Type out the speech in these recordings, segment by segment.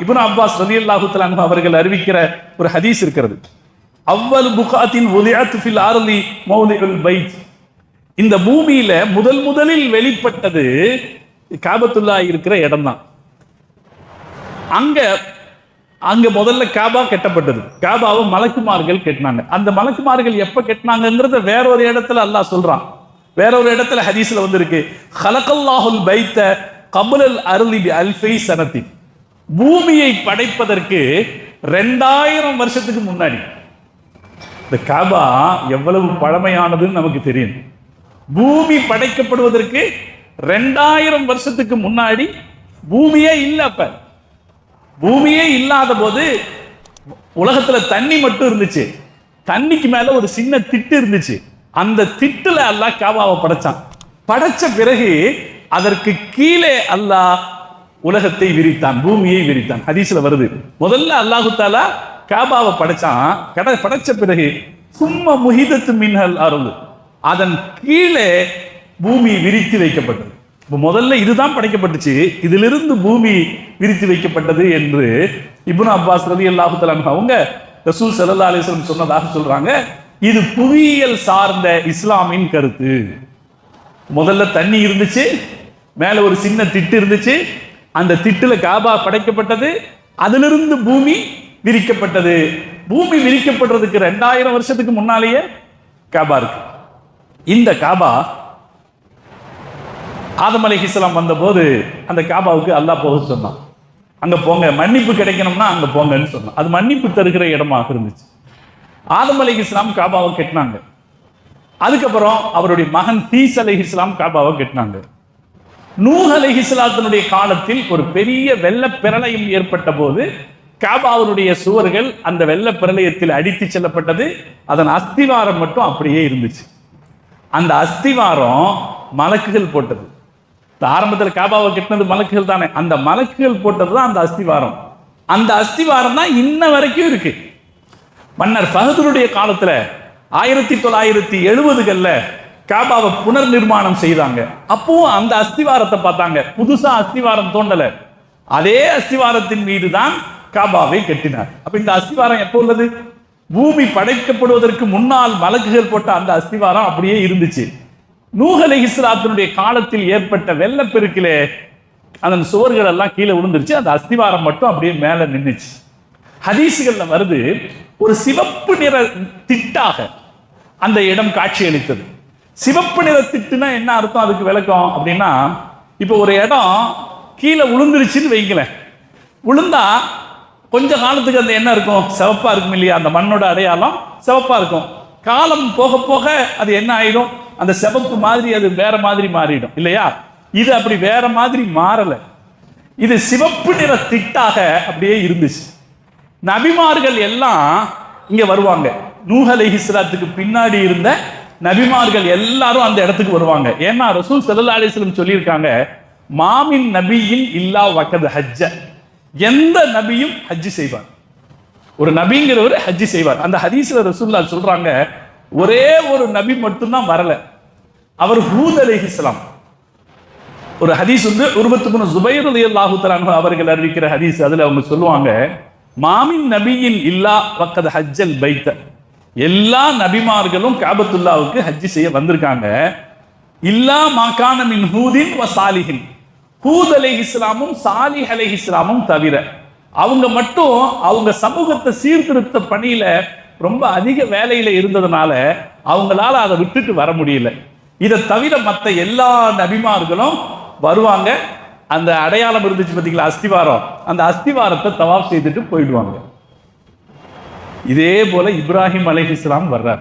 இப்னு Abbas ரலியல்லாஹு அல்லாஹுத்தல் அன்பு அவர்கள் அறிவிக்கிற ஒரு ஹதீஸ் இருக்கிறது. அவ்வல் புகாத்தின் ஒலியாத்து ஃபில் ஆர்லி மௌலிஉல் பைத். இந்த பூமியில முதல் முதலில் வெளிப்பட்டது காபத்துல்லா இருக்கிற இடம்தான். அங்க அங்க முதல்ல காபா கட்டப்பட்டது. காபாவை மலக்குமார்கள் கட்டினாங்க. அந்த மலக்குமார்கள் எப்ப கட்டினாங்கங்கிறத வேற ஒரு இடத்துல அல்லாஹ் சொல்றான். வேற ஒரு இடத்துல ஹதீஸ்ல வந்திருக்கு. ஹலக்கல்லாஹுல் பைத்த கபுலல் அருளி அல்ஃபை சனத்தின். பூமியை படைப்பதற்கு ரெண்டாயிரம் வருஷத்துக்கு முன்னாடி. இந்த காபா எவ்வளவு பழமையானதுன்னு நமக்கு தெரியும். பூமி படைக்கப்படுவதற்கு ரெண்டாயிரம் வருஷத்துக்கு முன்னாடி பூமியே இல்லை அப்ப. பூமியே இல்லாத போது உலகத்துல தண்ணி மட்டும் இருந்துச்சு. தண்ணிக்கு மேல ஒரு சின்ன திட்டு இருந்துச்சு. அந்த திட்டுல அல்லாஹ் காபாவை படைச்சான். படைச்ச பிறகு அதற்கு கீழே அல்லாஹ் உலகத்தை விரித்தான் பூமியை விரித்தான். ஹதீஸ்ல வருது. முதல்ல அல்லாஹு தாலா காபாவை படைச்சான். கட படைச்ச பிறகு சும்மா முகிதத்து மின்னல் அருள். அதன் கீழே பூமி விரித்து வைக்கப்பட்டது. இப்போ முதல்ல இதுதான் படைக்கப்பட்டுச்சு. இதிலிருந்து பூமி விரித்து வைக்கப்பட்டது என்று இப்னு அப்பாஸ் ரதி அல்லாஹு அவங்க ரசூல் சல்லா அலிஸ்லம் சொன்னதாக சொல்றாங்க. இது புவியியல் சார்ந்த இஸ்லாமின் கருத்து. முதல்ல தண்ணி இருந்துச்சு மேலே ஒரு சின்ன திட்டு இருந்துச்சு அந்த திட்டுல காபா படைக்கப்பட்டது அதிலிருந்து பூமி விரிக்கப்பட்டது. பூமி விரிக்கப்படுறதுக்கு ரெண்டாயிரம் வருஷத்துக்கு முன்னாலேயே காபா இருக்கு. இந்த காபா ஆதம் அலைஹிஸ்ஸலாம் வந்தபோது அந்த காபாவுக்கு அல்லா போக சொன்னான். அங்கே போங்க மன்னிப்பு கிடைக்கணும்னா அங்கே போங்கன்னு சொன்னான். அது மன்னிப்பு தருகிற இடமாக இருந்துச்சு. ஆதம் இஸ்லாம் காபாவை கட்டினாங்க. அதுக்கப்புறம் அவருடைய மகன் தீஸ் அலைஹிஸ்ஸலாம் காபாவை கட்டினாங்க. நூஹ் அலைஹிஸ்ஸலாத்தினுடைய காலத்தில் ஒரு பெரிய வெள்ள பிரளயம் ஏற்பட்ட போது காபாவுடைய சுவர்கள் அந்த வெள்ள பிரளயத்தில் அடித்து செல்லப்பட்டது. அதன் அஸ்திவாரம் மட்டும் அப்படியே இருந்துச்சு. அந்த அஸ்திவாரம் மலக்குகள் போட்டது. இந்த ஆரம்பத்தில் காபாவை கட்டினது மலக்குகள் தானே. அந்த மலக்குகள் போட்டது தான் அந்த அஸ்திவாரம். அந்த அஸ்திவாரம் தான் இன்ன வரைக்கும் இருக்கு. மன்னர் ஃபஹதுடைய காலத்தில் ஆயிரத்தி தொள்ளாயிரத்தி எழுபதுகளில் காபாவை புனர் நிர்மாணம் செய்தாங்க. அப்பவும் அந்த அஸ்திவாரத்தை பார்த்தாங்க. புதுசா அஸ்திவாரம் தோண்டல. அதே அஸ்திவாரத்தின் மீது தான் காபாவை கட்டினார். அப்ப இந்த அஸ்திவாரம் எப்போ உள்ளது? பூமி படைக்கப்படுவதற்கு முன்னால் மலக்குகள் போட்ட அந்த அஸ்திவாரம் அப்படியே இருந்துச்சு. நூகலை இஸ்லாத்தினுடைய காலத்தில் ஏற்பட்ட வெள்ளப்பெருக்கிலே அதன் சுவர்கள் எல்லாம் கீழே விழுந்துருச்சு. அந்த அஸ்திவாரம் மட்டும் அப்படியே மேல நின்றுச்சு ஹதீசுகளில் வருது ஒரு சிவப்பு நிற திட்டாக அந்த இடம் காட்சியளித்தது. சிவப்பு நிற திட்டுனா என்ன அர்த்தம் அதுக்கு விளக்கம் அப்படின்னா இப்போ ஒரு இடம் கீழே விழுந்துருச்சுன்னு வைங்களேன். விழுந்தா கொஞ்ச காலத்துக்கு அந்த என்ன இருக்கும். சிவப்பாக இருக்கும் இல்லையா? அந்த மண்ணோட அடையாளம் சிவப்பாக இருக்கும். காலம் போக போக அது என்ன ஆயிடும்? அந்த சிவப்பு மாதிரி அது வேற மாதிரி மாறிடும் இல்லையா? இது அப்படி வேற மாதிரி மாறலை. இது சிவப்பு நிற திட்டாக அப்படியே இருந்துச்சு. நபிமார்கள் எல்லாம் இங்கே வருவாங்க. நூஹலை அலைஹிஸ்ஸலாத்துக்கு பின்னாடி இருந்த நபிமார்கள் எல்லாரும் அந்த இடத்துக்கு வருவாங்க. ஏன்னா ரசூல் ஸல்லல்லாஹு அலிஸ்லம் சொல்லியிருக்காங்க மாமின் நபியின் இல்லா வக்கது ஹஜ்ஜ. எந்த நபியும் ஹஜ்ஜி செய்வார். ஒரு நபிங்கிறவர் ஹஜ்ஜி செய்வார். அந்த ஹதீஸ்ல ரசூல்லா சொல்றாங்க ஒரே ஒரு நபி மட்டும்தான் வரல. அவர் ஹூத் அலைஹிஸ்ஸலாம் ஒரு ஹதீஸ் வந்து உருவத்துக்குன்னு ஜுபைர் அலி அல்லாஹுத்தரான் அவர்கள் அறிவிக்கிற ஹதீஸ். அதுல அவங்க சொல்லுவாங்க மாமின் நபியின் இல்லா வக்கது ஹஜ்ஜல் பைத்த. எல்லா நபிமார்களும் காபத்துல்லாவுக்கு ஹஜ்ஜி செய்ய வந்திருக்காங்க. இல்லா மாகாணமின் ஹூதின் வ சாலிஹின். ஹூத் இஸ்லாமும் சாலிஹ் இஸ்லாமும் தவிர அவங்க மட்டும் அவங்க சமூகத்தை சீர்திருத்த பணியில ரொம்ப அதிக வேலையில இருந்ததுனால அவங்களால அதை விட்டுட்டு வர முடியல. இதை தவிர மற்ற எல்லா நபிமார்களும் வருவாங்க. அந்த அடையாளம் இருந்துச்சு பார்த்தீங்களா அஸ்திவாரம். அந்த அஸ்திவாரத்தை தவாப் செய்துட்டு போயிடுவாங்க. இதே போல இப்ராஹிம் அலைஹிஸ்ஸலாம் வர்றார்.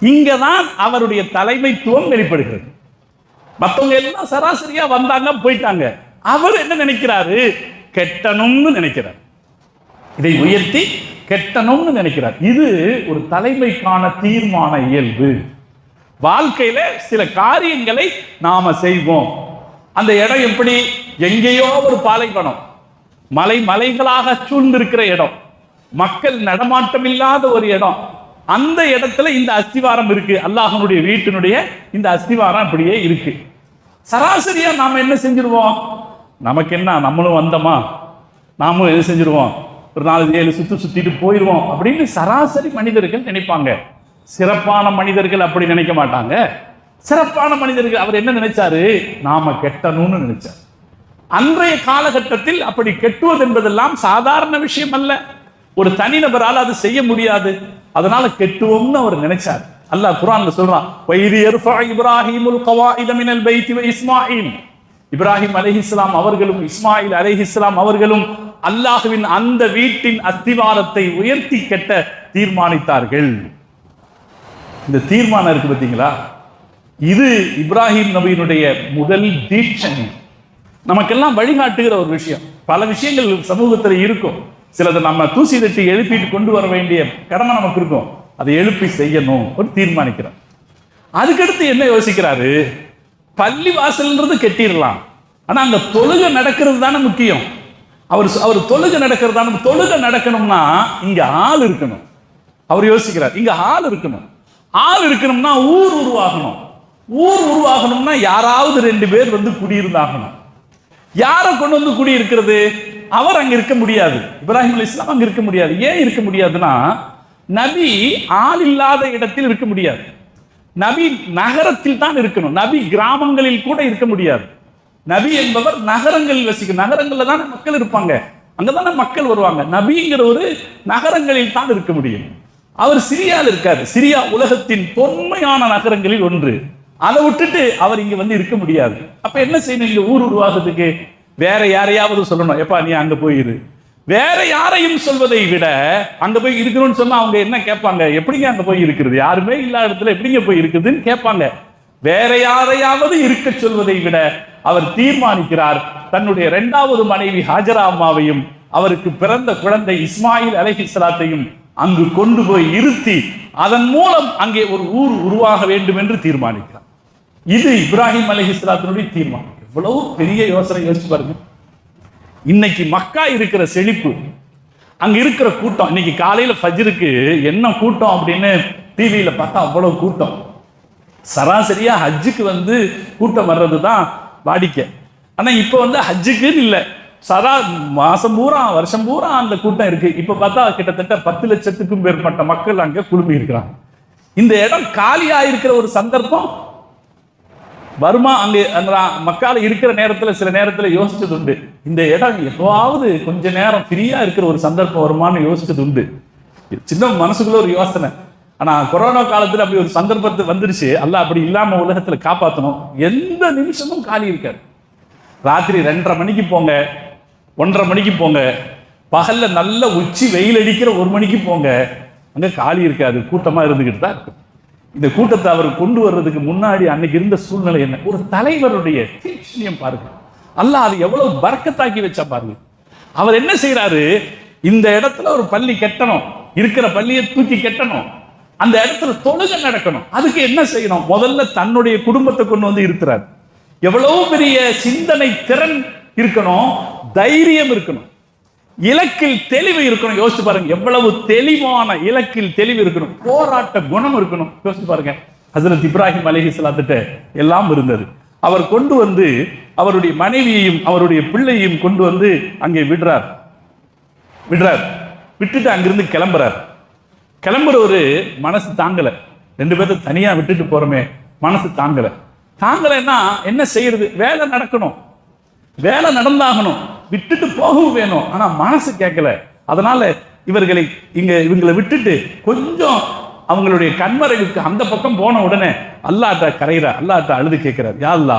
இங்கதான் அவருடைய தலைமைத்துவம் வெளிப்படுகிறது. மற்றவங்க எல்லாம் சராசரியா வந்தாங்க போயிட்டாங்க. அவர் என்ன நினைக்கிறாரு? கெட்டணும்னு நினைக்கிறார். இதை உயர்த்தி கெட்டணும்னு நினைக்கிறார். இது ஒரு தலைமைக்கான தீர்மான இயல்பு. வாழ்க்கையில சில காரியங்களை நாம செய்வோம். அந்த இடம் எப்படி? எங்கேயோ ஒரு பாலைவனம். மலை மலைகளாக சூழ்ந்திருக்கிற இடம். மக்கள் நடமாட்டம் இல்லாத ஒரு இடம். அந்த இடத்துல இந்த அஸ்திவாரம் இருக்கு. அல்லாஹனுடைய வீட்டினுடைய இந்த அஸ்திவாரம் அப்படியே இருக்கு. சராசரியா நாம என்ன செஞ்சிருவோம்? நமக்கு என்ன? நம்மளும் வந்தோமா? நாமும் எது செஞ்சிருவோம்? ஒரு நாலு ஏழு சுத்து சுத்திட்டு போயிடுவோம் அப்படின்னு சராசரி மனிதர்கள் நினைப்பாங்க. சிறப்பான மனிதர்கள் அப்படி நினைக்க மாட்டாங்க. சிறப்பான மனிதர்கள் அவர் என்ன நினைச்சாரு? நாம கெட்டணும்னு நினைச்சார். அன்றைய காலகட்டத்தில் அப்படி கெட்டுவது என்பதெல்லாம் சாதாரண விஷயம் அல்ல. ஒரு தனிநபரால் அது செய்ய முடியாது. அதனால கெட்டுவோம்னு அவர் நினைச்சார். அல்லாஹ் குரான் சொல்றான் வைதி யர்ஃபா இப்ராஹிமுல் கவாயித மினல் பைத்தி இஸ்மாயில். இப்ராஹிம் அலஹி இஸ்லாம் அவர்களும் இஸ்மாயில் அலைஹிஸ்ஸலாம் அவர்களும் அல்லாஹ்வின் அந்த வீட்டின் அஸ்திவாரத்தை உயர்த்தி கட்ட தீர்மானித்தார்கள். இந்த தீர்மானம் இருக்கு பார்த்தீங்களா இது இப்ராஹிம் நபியினுடைய முதல் தீட்சணி. நமக்கெல்லாம் வழிகாட்டுகிற ஒரு விஷயம். பல விஷயங்கள் சமூகத்தில் இருக்கும். சிலதை நம்ம தூசி தட்டி எழுப்பிட்டு கொண்டு வர வேண்டிய கடமை நமக்கு இருக்கும். அதை எழுப்பி செய்யணும் ஒரு தீர்மானிக்கிறோம். அதுக்கடுத்து என்ன யோசிக்கிறாரு? பள்ளி வாசல்ன்றது கெட்டிடலாம். ஆனால் அங்க தொழுகை நடக்கிறது தானே முக்கியம். அவர் அவர் தொழுகை நடக்கிறது தானே தொழுகை நடக்கணும்னா இங்கே ஆள் இருக்கணும். அவர் யோசிக்கிறார் இங்கே ஆள் இருக்கணும். ஆள் இருக்கணும்னா ஊர் உருவாகணும். ஊர் உருவாகணும்னா யாராவது ரெண்டு பேர் வந்து குடியிருந்தாகணும். யாரை கொண்டு வந்து குடியிருக்கிறது? அவர் அங்க இருக்க முடியாது. இப்ராஹிம் அலி இஸ்லாம் அங்கே இருக்க முடியாது. ஏன் இருக்க முடியாதுன்னா நபி ஆள் இல்லாத இடத்தில் இருக்க முடியாது. நபி நகரத்தில் தான் இருக்கணும். நபி கிராமங்களில் கூட இருக்க முடியாது. நபி என்பவர் நகரங்களில் வசிக்கும் நகரங்களில் தானே மக்கள் இருப்பாங்க. அங்கதானே மக்கள் வருவாங்க. நபிங்கிற ஒரு நகரங்களில் தான் இருக்க முடியும். அவர் சிரியாவில் இருக்காரு. சிரியா உலகத்தின் தொன்மையான நகரங்களில் ஒன்று. அதை விட்டுட்டு அவர் இங்க வந்து இருக்க முடியாது. அப்ப என்ன செய்யணும்? இங்க ஊர் உருவாகிறதுக்கு வேற யாரையாவது சொல்லணும். எப்பா நீ அங்க போயிரு வேற யாரையும் சொல்வதை விட அங்க போய் இருக்கணும்னு சொன்னா அவங்க என்ன கேட்பாங்க? எப்படிங்க அங்க போய் இருக்கிறது? யாருமே இல்லாத இடத்துல எப்படிங்க போய் இருக்குதுன்னு கேட்பாங்க. வேற யாரையாவது இருக்க சொல்வதை விட அவர் தீர்மானிக்கிறார். தன்னுடைய இரண்டாவது மனைவி ஹாஜரா அம்மாவையும் அவருக்கு பிறந்த குழந்தை இஸ்மாயில் அலைஹிஸ்ஸலாத்தையும் அங்கு கொண்டு போய் இருத்தி அதன் மூலம் அங்கே ஒரு ஊர் உருவாக வேண்டும் என்று தீர்மானிக்கிறார். இது இப்ராஹிம் அலைஹிஸ்ஸலாத்தினுடைய தீர்மானம். எவ்வளவு பெரிய யோசனை யோசிச்சு பாருங்க. இன்னைக்கு மக்கா இருக்கிற செழிப்பு அங்க இருக்கிற கூட்டம் இன்னைக்கு காலையில ஃபஜ்ருக்கு என்ன கூட்டம் அப்படின்னு டிவியில பார்த்தா அவ்வளவு கூட்டம். சராசரியா ஹஜ்ஜுக்கு வந்து கூட்டம் வர்றது தான் வாடிக்கை. ஆனா இப்போ வந்து ஹஜ்ஜுக்குன்னு இல்லை. சதா மாசம் பூரா வருஷம் பூரா அந்த கூட்டம் இருக்கு. இப்ப பார்த்தா கிட்டத்தட்ட பத்து லட்சத்துக்கும் மேற்பட்ட மக்கள் அங்க குழுமி இருக்கிறாங்க இந்த இடம் காலியா இருக்கிற ஒரு சந்தர்ப்பம் வருமா அங்கே அந்த மக்கால இருக்கிற நேரத்துல சில நேரத்துல யோசிச்சது உண்டு இந்த இடம் எப்பவாவது கொஞ்ச நேரம் ஃப்ரீயா இருக்கிற ஒரு சந்தர்ப்பம் வருமான்னு யோசிச்சது உண்டு சின்ன மனசுக்குள்ள ஒரு யோசனை. ஆனா கொரோனா காலத்துல அப்படி ஒரு சந்தர்ப்பத்தை வந்துருச்சு. அல்ல அப்படி இல்லாம உலகத்துல காப்பாத்தணும். எந்த நிமிஷமும் காலி இருக்காது. ராத்திரி ரெண்டரை மணிக்கு போங்க ஒன்றரை மணிக்கு போங்க. பகல்ல நல்ல உச்சி வெயில் அடிக்கிற ஒரு மணிக்கு போங்க. அங்க காலி இருக்காது. கூட்டமா இருந்துகிட்டு தான் இருக்கும். இந்த கூட்டத்தை அவர் கொண்டு வர்றதுக்கு முன்னாடி அன்னைக்கு இருந்த சூழ்நிலை என்ன? ஒரு தலைவருடைய தீட்சணியம் பாருங்க. அல்லாஹ் அது எவ்வளவு பறக்கத்தாக்கி வச்சா பாருங்க. அவர் என்ன செய்யறாரு இந்த இடத்துல ஒரு பள்ளி கட்டணும். இருக்கிற பள்ளியை தூக்கி கட்டணும். அந்த இடத்துல தொழுகை நடக்கணும். அதுக்கு என்ன செய்யணும்? முதல்ல தன்னுடைய குடும்பத்தை கொண்டு வந்து இருக்கிறார் எவ்வளவு பெரிய சிந்தனை திறன் இருக்கணும்? தைரியம் இருக்கணும். இலக்கில் தெளிவு இருக்கணும். யோசிச்சு பாருங்க. எவ்வளவு தெளிவான இலக்கில் தெளிவு இருக்கணும். போராட்ட குணம் இருக்கணும். யோசிச்சு பாருங்க. ஹசரத் இப்ராஹிம் அலிஹிஸ்லாத்திட்ட எல்லாம் இருந்தது. அவர் கொண்டு வந்து அவருடைய மனைவியையும் அவருடைய பிள்ளையையும் கொண்டு வந்து அங்கே விடுறார். விடுறார். விட்டுட்டு அங்கிருந்து கிளம்புறார். கிளம்புறவரு மனசு தாங்கல. ரெண்டு பேர்த்த தனியா விட்டுட்டு போறோமே. மனசு தாங்கல. தாங்கலைன்னா என்ன செய்யறது? வேலை நடக்கணும். வேலை நடந்தாகணும். விட்டுட்டு போகவும் வேணும். ஆனால் மனசு கேட்கல. அதனால இவர்களை இங்கே இவங்களை விட்டுட்டு கொஞ்சம் அவங்களுடைய கண்மறைவுக்கு அந்த பக்கம் போன உடனே அல்லாட்ட கரையிற அல்லாட்ட அழுது கேட்கிறார். யா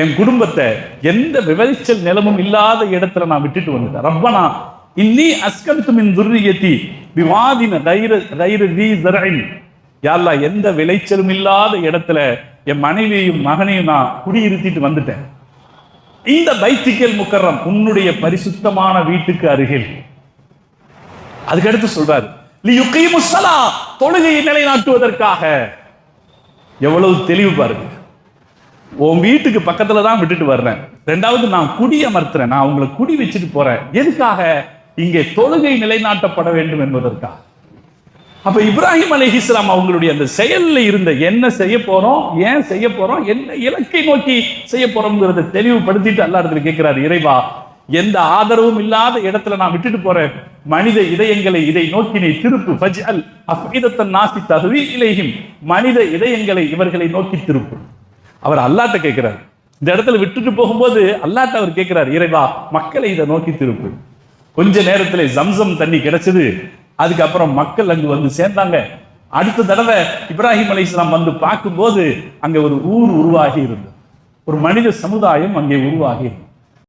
என் குடும்பத்தை எந்த விவரிச்சல் நிலமும் இல்லாத இடத்துல நான் விட்டுட்டு வந்துட்டேன். ரப்பனா இன்னி அஸ்கந்து மின் துர்ரியத்தி விவாதின தைர தைர தி ஜரஇன் யா எந்த விளைச்சலும் இல்லாத இடத்துல என் மனைவியையும் மகனையும் நான் குடியிருத்திட்டு வந்துட்டேன். இந்த பைத்திக்கல் முக்கரம் உன்னுடைய பரிசுத்தமான வீட்டுக்கு அருகில். அதுக்கடுத்து சொல்றாரு லி தொழுகையை நிலைநாட்டுவதற்காக. எவ்வளவு தெளிவு பாருங்க. உன் வீட்டுக்கு பக்கத்துல தான் விட்டுட்டு வர்றேன். ரெண்டாவது நான் குடி அமர்த்துறேன். நான் உங்களை குடி வச்சுட்டு போறேன். எதுக்காக? இங்கே தொழுகை நிலைநாட்டப்பட வேண்டும் என்பதற்காக. அப்ப இப்ராஹிம் அலைஹிஸ்ஸலாம் அவங்களுடைய அந்த செயல்ல இருந்த என்ன செய்ய போறோம் ஏன் செய்ய போறோம் என்ன இலக்கை நோக்கி செய்ய போறோம்ங்கிறத தெளிவுபடுத்திட்டு அல்லா இடத்துல கேட்குறாரு இறைவா எந்த ஆதரவும் இல்லாத இடத்துல நான் விட்டுட்டு போறேன். மனித இதயங்களை இதை நோக்கி நீ திருப்பு. ஃபஜ்அல் அஃபீதத்தன் நாசி தஹ்வி இலையும் மனித இதயங்களை இவர்களை நோக்கி திருப்பு. அவர் அல்லாட்ட கேட்கிறார். இந்த இடத்துல விட்டுட்டு போகும்போது அல்லாட்ட அவர் கேட்கிறார் இறைவா மக்களை இதை நோக்கி திருப்பு. கொஞ்ச நேரத்தில் ஜம்சம் தண்ணி கிடைச்சது. அதுக்கப்புறம் மக்கள் அங்கு வந்து சேர்ந்தாங்க. அடுத்த தடவை இப்ராஹிம் அலைஹிஸ்ஸலாம் வந்து பார்க்கும்போது அங்கே ஒரு ஊர் உருவாகி இருந்தது. ஒரு மனித சமுதாயம் அங்கே உருவாகி இருந்தது.